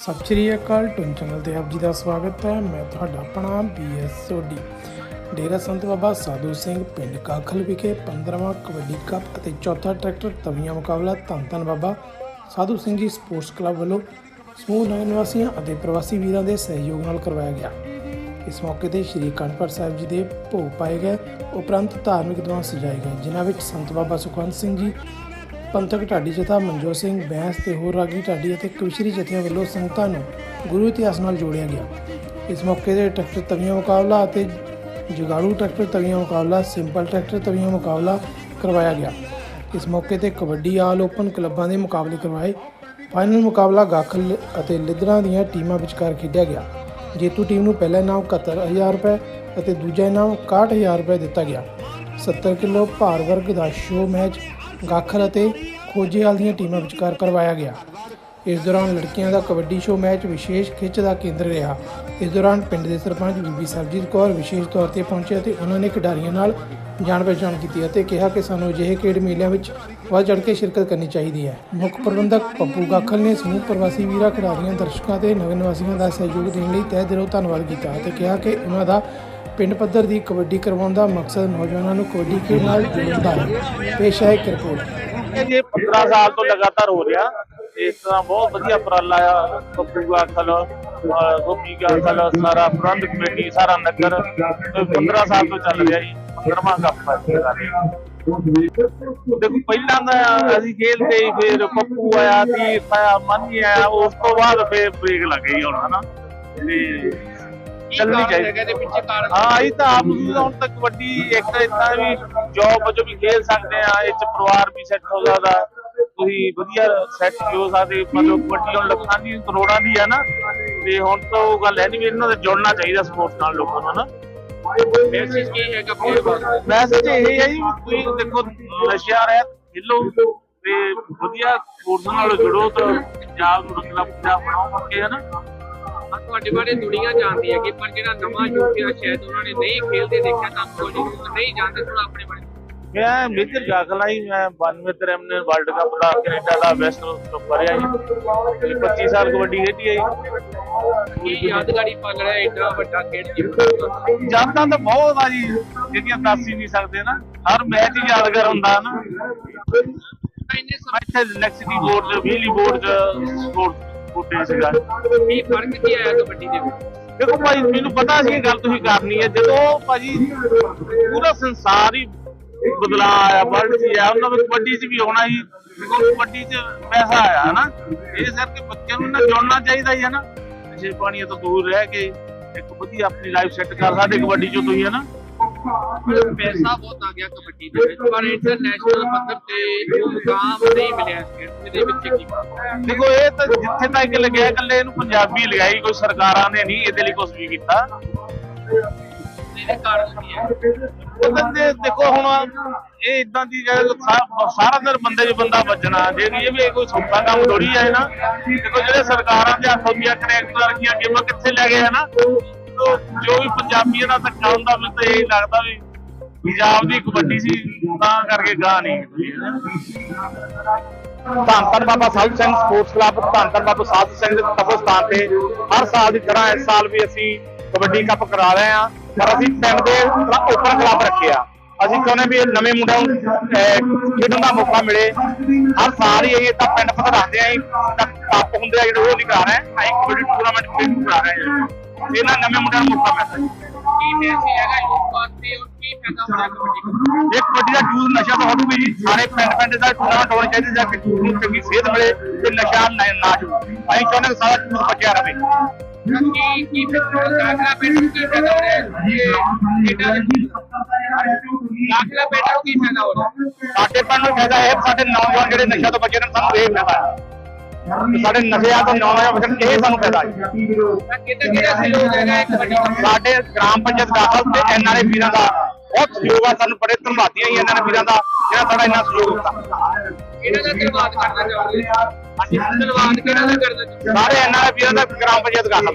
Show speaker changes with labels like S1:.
S1: ਸਤਿ ਸ਼੍ਰੀ ਅਕਾਲ, ਟੁਨ ਚੈਨਲ ਤੇ ਆਪ ਜੀ ਦਾ ਸਵਾਗਤ ਹੈ। ਮੈਂ ਤੁਹਾਡਾ ਆਪਣਾ ਬੀਐਸ ਸੋਢੀ। ਡੇਰਾ ਸੰਤ ਬਾਬਾ ਸਾਧੂ ਸਿੰਘ ਪਿੰਡ ਕਾਖਲ ਵਿਖੇ 15ਵਾਂ ਕਬੱਡੀ ਕੱਪ ਅਤੇ ਚੌਥਾ ਟਰੈਕਟਰ ਤਵੀਆਂ ਮੁਕਾਬਲਾ ਧੰਨ ਧੰਨ ਬਾਬਾ ਸਾਧੂ ਸਿੰਘ ਜੀ ਸਪੋਰਟਸ ਕਲੱਬ ਵੱਲੋਂ ਸਮੂਹ ਨਗਰ ਨਿਵਾਸੀਆਂ ਅਤੇ ਪ੍ਰਵਾਸੀ ਵੀਰਾਂ ਦੇ ਸਹਿਯੋਗ ਨਾਲ ਕਰਵਾਇਆ ਗਿਆ। ਇਸ ਮੌਕੇ ਤੇ ਸ਼੍ਰੀ ਕੰਠਪੁਰ ਸਾਹਿਬ ਜੀ ਦੇ ਭੋਗ ਪਾਏ ਗਏ। ਉਪਰੰਤ ਧਾਰਮਿਕ ਦੀਵਾਨ ਸਜਾਏ ਗਏ ਜਿਨ੍ਹਾਂ ਵਿੱਚ ਸੰਤ ਬਾਬਾ ਸੁਖਵੰਤ ਸਿੰਘ ਜੀ ਪੰਥਕ ਢਾਡੀ ਜਥਾ ਮਨਜੋਤ ਸਿੰਘ, ਬੈਂਸ ਤੇ ਹੋਰ ਰਾਗੀ ਢਾਡੀ ਅਤੇ ਕਵਿਸ਼ਰੀ ਜਥਿਆਂ ਵੱਲੋਂ ਸੰਗਤਾਂ ਨੂੰ ਗੁਰੂ ਇਤਿਹਾਸ ਨਾਲ ਜੋੜਿਆ ਗਿਆ। ਇਸ ਮੌਕੇ ਤੇ ਟਰੈਕਟਰ ਤਵੀਆਂ ਮੁਕਾਬਲਾ ਅਤੇ ਜੁਗਾੜੂ ਟਰੈਕਟਰ ਤਵੀਆਂ ਮੁਕਾਬਲਾ, ਸਿੰਪਲ ਟਰੈਕਟਰ ਤਵੀਆਂ ਮੁਕਾਬਲਾ ਕਰਵਾਇਆ ਗਿਆ। ਇਸ ਮੌਕੇ ਤੇ ਕਬੱਡੀ, ਆਲ ਓਪਨ ਕਲੱਬਾਂ ਦੇ ਮੁਕਾਬਲੇ ਕਰਵਾਏ। ਫਾਈਨਲ ਮੁਕਾਬਲਾ ਗਾਖਲ ਅਤੇ ਲਿੱਦੜਾਂ ਦੀਆਂ ਟੀਮਾਂ ਵਿਚਕਾਰ ਖੇਡਿਆ ਗਿਆ। ਜੇਤੂ ਟੀਮ ਨੂੰ ਪਹਿਲਾ ਇਨਾਮ 71000 ਰੁਪਏ ਅਤੇ ਦੂਜਾ ਇਨਾਮ 61000 ਰੁਪਏ ਦਿੱਤਾ ਗਿਆ। 70 ਕਿਲੋ ਭਾਰ ਵਰਗ ਦਾ ਸ਼ੋਅ ਮੈਚ ਗਾਖਲ ਅਤੇ ਖੋਜੇਵਾਲ ਦੀਆਂ ਟੀਮਾਂ ਵਿਚਕਾਰ ਕਰਵਾਇਆ ਗਿਆ। ਇਸ ਦੌਰਾਨ ਲੜਕੀਆਂ ਦਾ ਕਬੱਡੀ ਸ਼ੋਅ ਮੈਚ ਵਿਸ਼ੇਸ਼ ਖਿੱਚ ਦਾ ਕੇਂਦਰ ਰਿਹਾ। ਇਸ ਦੌਰਾਨ ਪਿੰਡ ਦੇ ਸਰਪੰਚ ਬੀਬੀ ਸਰਜੀਤ ਕੌਰ ਵਿਸ਼ੇਸ਼ ਤੌਰ ਤੇ ਪਹੁੰਚੇ ਅਤੇ ਉਹਨਾਂ ਨੇ ਖਿਡਾਰੀਆਂ ਨਾਲ ਜਾਣ ਪਛਾਣ ਕੀਤੀ ਅਤੇ ਕਿਹਾ ਕਿ ਸਾਨੂੰ ਅਜਿਹੇ ਖੇਡ ਮੇਲਿਆਂ ਵਿੱਚ ਵੱਧ ਚੜ੍ਹ ਕੇ ਸ਼ਿਰਕਤ ਕਰਨੀ ਚਾਹੀਦੀ ਹੈ। ਮੁੱਖ ਪ੍ਰਬੰਧਕ ਪੱਪੂ ਗਾਖਲ ਨੇ ਸਮੂਹ ਪ੍ਰਵਾਸੀ ਵੀਰਾਂ, ਖਿਡਾਰੀਆਂ, ਦਰਸ਼ਕਾਂ ਤੇ ਨਗਰ ਨਿਵਾਸੀਆਂ ਦਾ ਸਹਿਯੋਗ ਦੇਣ ਲਈ ਤਹਿ ਦਿਲੋਂ ਧੰਨਵਾਦ ਕੀਤਾ ਅਤੇ ਕਿਹਾ ਕਿ ਉਹਨਾਂ ਦਾ ਪਿੰਡ ਪੱਧਰ ਦੀ ਕਬੱਡੀ ਕਰਵਾਉਣ ਦਾ ਮਕਸਦ ਨੌਜਵਾਨਾਂ ਨੂੰ ਕਬੱਡੀ ਖੇਡ ਨਾਲ ਜੋੜਦਾ ਹੈ ਪੇਸ਼ ਹੈ ਇੱਕ ਰਿਪੋਰਟ।
S2: ਇਹ 15 ਸਾਲ ਤੋਂ ਲਗਾਤਾਰ ਹੋ ਰਿਹਾ। ਇਸ ਤਰ੍ਹਾਂ ਬਹੁਤ ਵਧੀਆ ਉਪਰਾਲਾ ਆ। ਬੱਬੂ ਆਖਲ ਗੋਪੀ ਆਖਲ ਸਾਰਾ ਪ੍ਰਬੰਧ ਕਮੇਟੀ ਸਾਰਾ ਨਗਰ 15 ਸਾਲ ਤੋਂ ਚੱਲ ਰਿਹਾ ਜੀ। 15ਵਾਂ ਕੱਪ ਹੈ ਦੇਖੋ ਪਹਿਲਾਂ ਤਾਂ ਅਸੀਂ ਖੇਲਦੇ ਸੀ, ਫਿਰ ਪੱਪੂ ਆਇਆ ਤੀਰਥ ਆਇਆ ਮਾਨੀ ਆਇਆ ਉਸ ਤੋਂ ਬਾਅਦ ਫਿਰ ਬ੍ਰੇਕ ਲੱਗ ਗਈ ਹੁਣ ਹਨਾ। ਤੇ ਚੱਲਣੀ ਚਾਹੀਦੀ। ਹਾਂ ਇਹ ਤਾਂ ਆਪ ਨੂੰ ਹੁਣ ਤੱਕ ਵੱਡੀ ਇੱਕ ਇਦਾਂ ਵੀ ਜੌਬ ਵਜੋਂ ਵੀ ਖੇਲ ਸਕਦੇ ਆ ਇਹ ਚ ਪਰਿਵਾਰ ਵੀ ਸੈੱਟ ਹੋ ਸਕਦਾ। ਤੁਸੀਂ ਵਧੀਆ ਸੈੱਟ ਹੋ ਸਕਦੇ ਮਤਲਬ ਵੱਡੀ ਹੁਣ ਲੱਖਾਂ ਦੀ ਕਰੋੜਾਂ ਦੀ ਆ ਨਾ। ਤੇ ਹੁਣ ਤਾਂ ਉਹ ਗੱਲ ਹੈ ਨਹੀਂ ਵੀ ਇਹਨਾਂ ਦਾ ਜੁੜਨਾ ਚਾਹੀਦਾ ਸਪੋਰਟਸ ਨਾਲ ਲੋਕਾਂ ਨੂੰ ਨਾ। ਮੈਸੇਜ ਕੀ ਹੈਗਾ ਮੈਸੇਜ ਇਹ ਹੈ ਜੀ ਤੁਸੀਂ ਦੇਖੋ ਨਸ਼ਿਆ ਰਹਿ ਖੇਲੋ ਤੇ ਵਧੀਆ ਸਪੋਰਟਸ ਨਾਲ ਜੁੜੋ ਤਾਂ ਪੰਜਾਬ ਨੂੰ ਮਤਲਬ ਪੰਜਾਬ ਬਣਾਓ ਕਰਕੇ ਹੈ ਨਾ।
S3: ਤੁਹਾਡੇ ਬਾਰੇ ਦੁਨੀਆ ਜਾਣਦੀ ਹੈ ਕਿ ਪਰ ਜਿਹੜਾ ਨਵਾਂ ਯੂਥ ਆ ਸ਼ਾਇਦ ਉਹਨਾਂ ਨੇ ਨਹੀਂ ਖੇਲਦੇ ਦੇਖਿਆ ਤਾਂ ਕੋਈ ਨਹੀਂ ਜਾਣਦੇ ਥੋੜਾ ਆਪਣੇ ਬਾਰੇ।
S2: ਮੈਂ ਮੇਜਰ ਜਾਗਲਾ ਹੀ ਮੈਂ 92 ਤਰਮ ਨੇ ਵਰਲਡ ਕੱਪ ਦਾ ਕੈਨੇਡਾ ਦਾ ਬੈਸਟ ਕਰਿਆ ਜੀ। ਤੇ 25 ਸਾਲ ਕਬੱਡੀ ਖੇਡੀ ਹੈ ਜੀ।
S3: ਕੀ ਯਾਦਗਾਰੀ ਪਲ ਰਿਹਾ ਏਡਾ ਵੱਡਾ ਖੇਡ
S2: ਜਾਂਦਾ ਤਾਂ ਬਹੁਤ ਆ ਜੀ ਜਿਹੜੀਆਂ ਦੱਸ ਹੀ ਨਹੀਂ ਸਕਦੇ ਨਾ। ਹਰ ਮੈਚ ਹੀ ਯਾਦਗਾਰ ਹੁੰਦਾ ਨਾ।
S3: ਇੰਨੇ ਸਮੇਂ
S2: ਇੱਥੇ ਲੈਕਸਿਟੀ ਬੋਰਡ ਬਿਜਲੀ ਬੋਰਡ ਚ ਕੋਟੇ ਸੀਗਾ
S3: ਕੀ ਫ਼ਰਕ ਕੀ ਆਇਆ ਕਬੱਡੀ ਦੇ ਵਿੱਚ?
S2: ਦੇਖੋ ਭਾਈ ਮੈਨੂੰ ਪਤਾ ਸੀ ਇਹ ਗੱਲ ਤੁਸੀਂ ਕਰਨੀ ਹੈ। ਜਦੋਂ ਭਾਜੀ ਪੂਰਾ ਸੰਸਾਰ ਹੀ ਬਦਲਾ ਆਇਆ ਵਰਲਡ 'ਚ ਆਇਆ ਉਹਨਾਂ ਵਿੱਚ ਕਬੱਡੀ 'ਚ ਵੀ ਆਉਣਾ ਹੀ। ਦੇਖੋ ਕਬੱਡੀ 'ਚ ਪੈਸਾ ਆਇਆ ਹਨਾ? ਇਹ ਸਿਰ ਕਿ ਬੱਚਿਆਂ ਨੂੰ ਨਾ ਜੁੜਨਾ ਚਾਹੀਦਾ ਹੀ ਹੈ ਨਾ। ਨਸ਼ੇ ਪਾਣੀਆਂ ਤੋਂ ਦੂਰ ਰਹਿ ਕੇ ਇੱਕ ਵਧੀਆ ਆਪਣੀ ਲਾਈਫ ਸੈੱਟ ਕਰ ਸਾਡੇ ਕਬੱਡੀ 'ਚੋਂ ਤੁਸੀਂ ਹੈ ਨਾ
S3: ਪੈਸਾ ਬਹੁਤ ਆ ਗਿਆ ਕਬੱਡੀ ਦੇ ਵਿੱਚ ਪਰ ਇੰਟਰਨੈਸ਼ਨਲ ਪੱਧਰ ਤੇ ਮੁਕਾਮ ਨਹੀਂ ਮਿਲਿਆ ਇਸ ਖੇਡ ਦੇ ਵਿੱਚ ਕੀ
S2: ਦੇਖੋ ਇਹ ਤਾਂ ਜਿੱਥੇ ਤੱਕ ਲੱਗਿਆ ਇਕੱਲੇ ਇਹਨੂੰ ਪੰਜਾਬੀ ਲਗਾਈ ਕੋਈ ਸਰਕਾਰਾਂ ਨੇ ਨਹੀਂ ਇਹਦੇ ਲਈ ਕੁਝ ਵੀ ਕੀਤਾ।
S3: ਇਹਦੇ ਕਾਰਨ ਕੀ ਹੈ?
S2: ਉਹ ਕਹਿੰਦੇ ਦੇਖੋ ਹੁਣ ਇਹ ਇਦਾਂ ਦੀ ਸਾਰਾ ਦਿਨ ਬੰਦੇ 'ਚ ਬੰਦਾ ਵੱਜਣਾ ਜੇ ਇਹ ਵੀ ਕੋਈ ਸੌਖਾ ਕੰਮ ਥੋੜੀ ਹੈ ਨਾ। ਦੇਖੋ ਜਿਹੜੇ ਸਰਕਾਰਾਂ ਦੇ ਹੱਥੋਂ ਦੀਆਂ ਕਰੈਕਟਰ ਰੱਖੀਆਂ ਗੇਮਾਂ ਕਿੱਥੇ ਲੈ ਗਏ ਹਨਾ ਤੋ ਜੋ ਵੀ ਪੰਜਾਬੀਆਂ ਦਾ ਧੱਕਾ ਹੁੰਦਾ, ਮੈਨੂੰ ਤਾਂ ਇਹ ਲੱਗਦਾ ਵੀ ਪੰਜਾਬ ਦੀ ਕਬੱਡੀ ਸੀ, ਤਾਂ ਕਰਕੇ ਗਾਹ ਨਹੀਂ ਧੰਨ ਬਾਬਾ ਸਾਹਿਬ ਸਿੰਘ ਸਪੋਰਟਸ ਕਲੱਬ ਧੰਨ ਬਾਬਾ ਸਾਹਿਬ ਸਿੰਘ ਦੇ ਤਪਸਥਾਨ ਤੇ ਹਰ ਸਾਲ ਦੀ ਤਰ੍ਹਾਂ ਇਸ ਸਾਲ ਵੀ ਅਸੀਂ ਕਬੱਡੀ ਕੱਪ ਕਰਾ ਰਹੇ ਹਾਂ, ਪਰ ਅਸੀਂ ਪਿੰਡ ਦੇ ਓਪਨ ਕਲੱਬ ਰੱਖਿਆ। ਅਸੀਂ ਚਾਹੁੰਦੇ ਵੀ ਨਵੇਂ ਮੁੰਡਿਆਂ ਨੂੰ ਖੇਡਣ ਦਾ ਮੌਕਾ ਮਿਲੇ। ਹਰ ਸਾਲ ਹੀ ਇਹ ਤਾਂ ਪਿੰਡ ਪੱਧਰ ਆਉਂਦੇ ਆ ਤਾਂ ਕੱਪ ਹੁੰਦੇ ਆ ਜਿਹੜੇ ਉਹ ਨਹੀਂ ਕਰਾ ਰਹੇ, ਅਸੀਂ ਕਬੱਡੀ ਟੂਰਨਾਮੈਂਟ ਖੇਡ ਕਰਾ ਰਹੇ ਹਾਂ ਇਹਨਾਂ ਨਵੇਂ ਮੁੰਡਿਆਂ ਨੂੰ ਮੌਕਾ ਮਿਲਦਾ
S3: ਕੀ ਮੈਸੇਜ ਹੈਗਾ ਯੂਥ ਵਾਸਤੇ ਔਰ ਕੀ ਫਾਇਦਾ ਹੋਣਾ ਕਬੱਡੀ ਦਾ
S2: ਇਹ ਕਬੱਡੀ ਦਾ ਯੂਜ਼ ਨਸ਼ਾ ਤੋਂ ਹਟੂਗੀ ਜੀ ਸਾਰੇ ਪਿੰਡ ਪਿੰਡ ਦਾ ਟੂਰਨਾਮੈਂਟ ਹੋਣਾ ਚਾਹੀਦਾ ਜਾਂ ਕਿ ਨੂੰ ਚੰਗੀ ਸਿਹਤ ਮਿਲੇ ਤੇ ਨਸ਼ਾ ਨਾ ਨਾ ਜੂ ਅਸੀਂ ਚਾਹੁੰਦੇ ਹਾਂ ਕਿ ਸਾਰਾ ਟੂਰ ਬਚਿਆ ਰਹੇ
S3: ਕੀ ਕੀ ਦਾਖਲਾ ਪਿੰਡ ਨੂੰ ਕੀ ਫਾਇਦਾ ਹੋ ਰਿਹਾ ਇਹ ਇਹਦਾ ਦਾਖਲਾ ਪਿੰਡ ਨੂੰ ਕੀ ਫਾਇਦਾ ਹੋ ਰਿਹਾ
S2: ਸਾਡੇ ਪਿੰਡ ਨੂੰ ਫਾਇਦਾ ਇਹ ਸਾਡੇ ਨੌਜਵਾਨ ਜਿਹੜੇ ਨਸ਼ਾ ਤੋਂ ਬਚੇ ਨੇ ਸਾਨੂੰ ਇਹ ਫਾਇਦਾ ਹੈ ਤੇ ਸਾਡੇ ਨਸ਼ਿਆਂ ਤੋਂ ਨੌਜਵਾਨ ਇਹ ਸਾਨੂੰ ਫਾਇਦਾ
S3: ਕਿਤੇ ਕਿਹੜਾ ਸਹਿਯੋਗ ਹੈਗਾ ਇਹ ਕਬੱਡੀ ਦਾ
S2: ਸਾਡੇ ਗ੍ਰਾਮ ਪੰਚਾਇਤ ਦਾਖਲ ਤੇ ਐਨਆਰਏ ਵੀਰਾਂ ਦਾ ਬਹੁਤ ਸਹਿਯੋਗ ਆ ਸਾਨੂੰ ਬੜੇ ਧੰਨਵਾਦੀਆਂ ਹੀ ਇਹਨਾਂ ਨੇ ਵੀਰਾਂ ਦਾ ਜਿਹੜਾ ਸਾਡਾ ਇੰਨਾ ਸਹਿਯੋਗ ਦਿੱਤਾ।
S3: ਇਹਨਾਂ ਦਾ ਧੰਨਵਾਦ ਕਰਨਾ ਚਾਹੁੰਦੇ ਹਾਂ ਧੰਨਵਾਦ ਕਿਹੜਾ ਦਾ ਕਰਨਾ
S2: ਸਾਰੇ ਐਨਆਰਏ ਵੀਰਾਂ ਦਾ ਗ੍ਰਾਮ ਪੰਚਾਇਤ ਦਾਖਲ